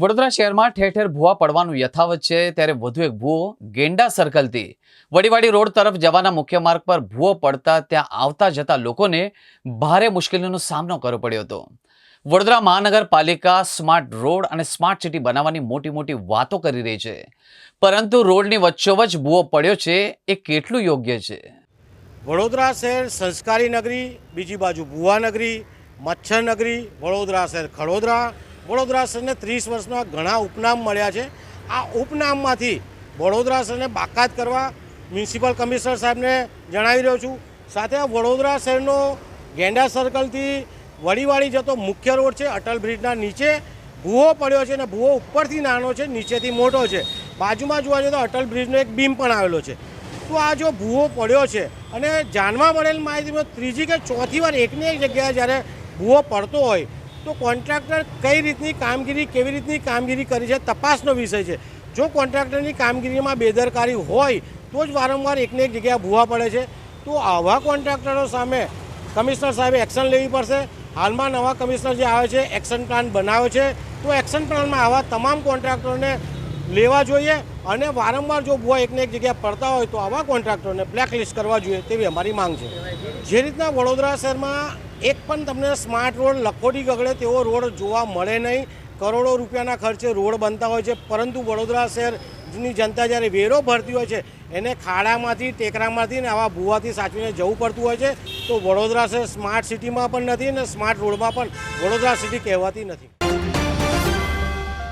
વડોદરા શહેરમાં ઠેર ઠેર ભૂવા પડવાનું યથાવત છે. ત્યારે વધુ એક ભૂવો ગેંડા સર્કલથી. વડીવાડી રોડ તરફ જવાના મુખ્ય માર્ગ પર ભૂવો પડતા ત્યાં આવતા જતા લોકોને ભારે મુશ્કેલીનો સામનો કરવો પડ્યો હતો. વડોદરા મહાનગરપાલિકા સ્માર્ટ રોડ અને સ્માર્ટ સિટી બનાવવાની મોટી મોટી વાતો કરી રહી છે. પરંતુ રોડની વચ્ચોવચ ભૂવો પડ્યો છે એ કેટલું યોગ્ય છે? વડોદરા શહેર સંસ્કારી નગરી, બીજી બાજુ ભૂવા નગરી, મચ્છર નગરી, વડોદરા શહેર ખડોદરા વડોદરા શહેરને ત્રીસ વર્ષના ઘણા ઉપનામ મળ્યા છે. આ ઉપનામમાંથી વડોદરા શહેરને બાકાત કરવા મ્યુનિસિપલ કમિશનર સાહેબને જણાવી રહ્યો છું. સાથે આ વડોદરા શહેરનો ગેંડા સર્કલથી વળીવાળી જતો મુખ્ય રોડ છે, અટલ બ્રિજના નીચે ભૂવો પડ્યો છે અને ભૂવો ઉપરથી નાનો છે, નીચેથી મોટો છે. બાજુમાં જોવા જઈએ તો અટલ બ્રિજનો એક બીમ પણ આવેલો છે. તો આ જો ભૂવો પડ્યો છે અને જાણવા મળેલ માહિતીમાં ત્રીજી કે ચોથી વાર એકની એક જગ્યાએ જ્યારે ભૂવો પડતો હોય તો કોન્ટ્રાક્ટર કઈ રીતની કામગીરી, કેવી રીતની કામગીરી કરી છે, તપાસનો વિષય છે. જો કોન્ટ્રાક્ટરની કામગીરીમાં બેદરકારી હોય, તો જ વારંવાર એકને એક જગ્યાએ ભૂવા પડે છે. તો આવા કોન્ટ્રાક્ટરો સામે કમિશનર સાહેબે એક્શન લેવી પડશે. હાલમાં નવા કમિશનર જે આવે છે, એક્શન પ્લાન બનાવ્યો છે. તો એક્શન પ્લાનમાં આવા તમામ કોન્ટ્રાક્ટરોને લેવા જોઈએ અને વારંવાર જો ભૂવા એકને એક જગ્યાએ પડતા હોય તો આવા કોન્ટ્રાક્ટરને બ્લેકલિસ્ટ કરવા જોઈએ તેવી અમારી માંગ છે. જે રીતના વડોદરા શહેરમાં એક પણ તમને સ્માર્ટ રોડ લખોટી ગગડે તેવો રોડ જોવા મળે નહીં. કરોડો રૂપિયાના ખર્ચે રોડ બનતા હોય છે, પરંતુ વડોદરા શહેરની જનતા જ્યારે વેરો ભરતી હોય છે, એને ખાડામાંથી, ટેકરામાંથી ને આવા ભૂવાથી સાચવીને જવું પડતું હોય છે, તો વડોદરા શહેર સ્માર્ટ સિટીમાં પણ નથી અને સ્માર્ટ રોડમાં પણ વડોદરા સિટી કહેવાતી નથી.